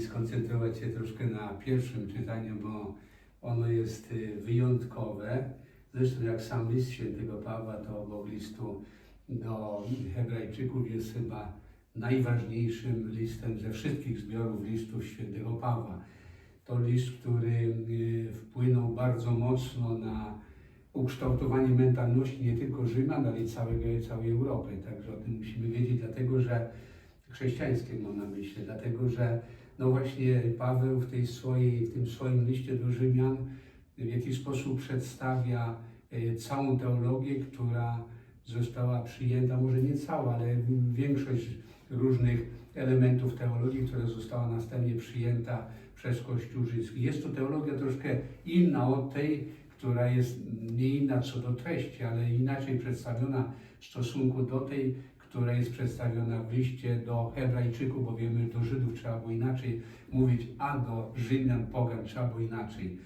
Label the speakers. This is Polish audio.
Speaker 1: skoncentrować się troszkę na pierwszym czytaniu, bo ono jest y, wyjątkowe. Zresztą jak sam list świętego Pawła, to obok listu do Hebrajczyków jest chyba najważniejszym listem ze wszystkich zbiorów listów świętego Pawła. To list, który y, wpłynął bardzo mocno na ukształtowanie mentalności nie tylko Rzymian, ale i całej Europy. Także o tym musimy wiedzieć, dlatego że chrześcijańskie mam na myśli, dlatego że no właśnie Paweł w, tej swojej, w tym swoim liście do Rzymian w jakiś sposób przedstawia e, całą teologię, która została przyjęta, może nie cała, ale większość różnych elementów teologii, która została następnie przyjęta przez Kościół Rzymski. Jest to teologia troszkę inna od tej, która jest nie inna co do treści, ale inaczej przedstawiona w stosunku do tej, która jest przedstawiona w liście do Hebrajczyków, bo wiemy, do Żydów trzeba było inaczej mówić, a do Rzymian, Pogan trzeba było inaczej.